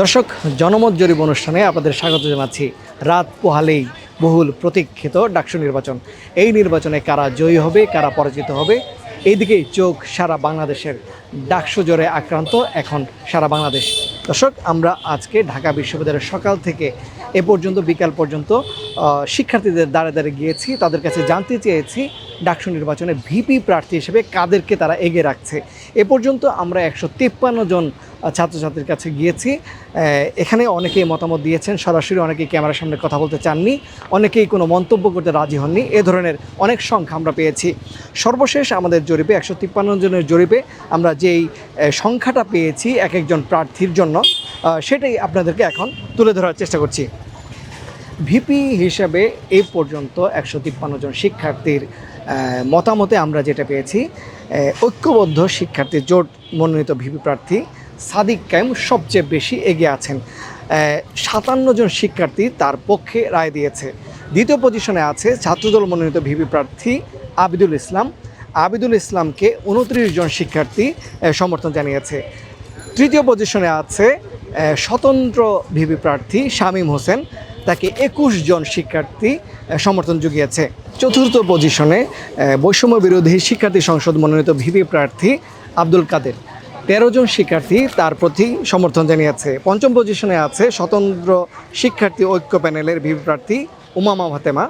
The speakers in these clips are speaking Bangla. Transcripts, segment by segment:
দর্শক, জনমত জরিপ অনুষ্ঠানে আপনাদের স্বাগত জানাচ্ছি। রাত পোহালেই বহুল প্রতীক্ষিত ডাকসু নির্বাচন। এই নির্বাচনে কারা জয়ী হবে, কারা পরাজিত হবে? এইদিকেই চোখ সারা বাংলাদেশের ডাকসু জ্বরে আক্রান্ত এখন সারা বাংলাদেশ। দর্শক, আমরা আজকে ঢাকা বিশ্ববিদ্যালয়ের সকাল থেকে এ পর্যন্ত, বিকাল পর্যন্ত শিক্ষার্থীদের দাঁড়ে দাঁড়ে গিয়েছি। তাদের কাছে জানতে চেয়েছি ডাকসু নির্বাচনে ভিপি প্রার্থী হিসেবে কাদেরকে তারা এগিয়ে রাখছে। এ পর্যন্ত আমরা একশো তিপ্পান্ন জন ছাত্রছাত্রীর কাছে গিয়েছি। এখানে অনেকেই মতামত দিয়েছেন, সরাসরি অনেকেই ক্যামেরার সামনে কথা বলতে চাননি, অনেকেই কোনো মন্তব্য করতে রাজি হননি। এ ধরনের অনেক সংখ্যা আমরা পেয়েছি। সর্বশেষ আমাদের জরিপে, একশো তিপ্পান্ন জনের জরিপে আমরা যেই সংখ্যাটা পেয়েছি এক একজন প্রার্থীর জন্য সেটাই আপনাদেরকে এখন তুলে ধরার চেষ্টা করছি। ভিপি হিসাবে এই পর্যন্ত একশো তিপ্পান্ন জন শিক্ষার্থীর মতামতে আমরা যেটা পেয়েছি ঐক্যবদ্ধ শিক্ষার্থী জোট মনোনীত ভিপি প্রার্থী সাদিক কায়েম সবচেয়ে বেশি এগিয়ে আছেন। সাতান্ন জন শিক্ষার্থী তার পক্ষে রায় দিয়েছে। দ্বিতীয় পজিশনে আছে ছাত্রদল মনোনীত ভিপি প্রার্থী আবিদুল ইসলাম। আবিদুল ইসলামকে উনত্রিশ জন শিক্ষার্থী সমর্থন জানিয়েছে। তৃতীয় পজিশনে আছে স্বতন্ত্র ভিপি প্রার্থী শামীম হোসেন। তাকে একুশ জন শিক্ষার্থী সমর্থন জুগিয়েছে চতুর্থ পজিশনে বৈষম্য বিরোধী শিক্ষার্থী সংসদ মনোনীত ভিপি প্রার্থী আব্দুল কাদের। তেরো জন শিক্ষার্থী তার প্রতি সমর্থন জানিয়েছে। পঞ্চম পজিশনে আছে স্বতন্ত্র শিক্ষার্থী ঐক্য প্যানেলের ভিপি প্রার্থী উমামা ফাতেমা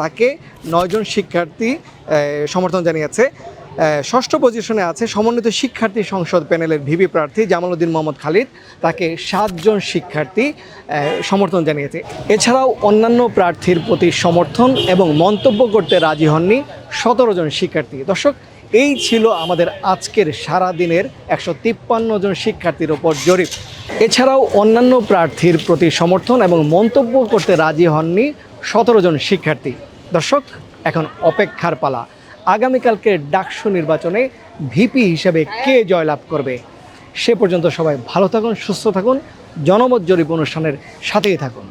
তাকে নয়জন শিক্ষার্থী সমর্থন জানিয়েছে। ষষ্ঠ পজিশনে আছে সমন্বিত শিক্ষার্থী সংসদ প্যানেলের ভিপি প্রার্থী জামালউদ্দিন মোহাম্মদ খালিদ। তাকে সাতজন শিক্ষার্থী সমর্থন জানিয়েছে। এছাড়াও অন্যান্য প্রার্থীর প্রতি সমর্থন এবং মন্তব্য করতে রাজি হননি সতেরো জন শিক্ষার্থী। দর্শক, এই ছিল আমাদের আজকের সারা দিনের একশো তিপ্পান্ন জন শিক্ষার্থীর ওপর জরিপ। এছাড়াও অন্যান্য প্রার্থীর প্রতি সমর্থন এবং মন্তব্য করতে রাজি হননি সতেরো জন শিক্ষার্থী। দর্শক, এখন অপেক্ষার পালা। আগামীকালকে ডাকসু নির্বাচনে ভিপি হিসেবে কে জয়লাভ করবে? সে পর্যন্ত সবাই ভালো থাকুন, সুস্থ থাকুন, জনমত জরিপ অনুষ্ঠানের সাথেই থাকুন।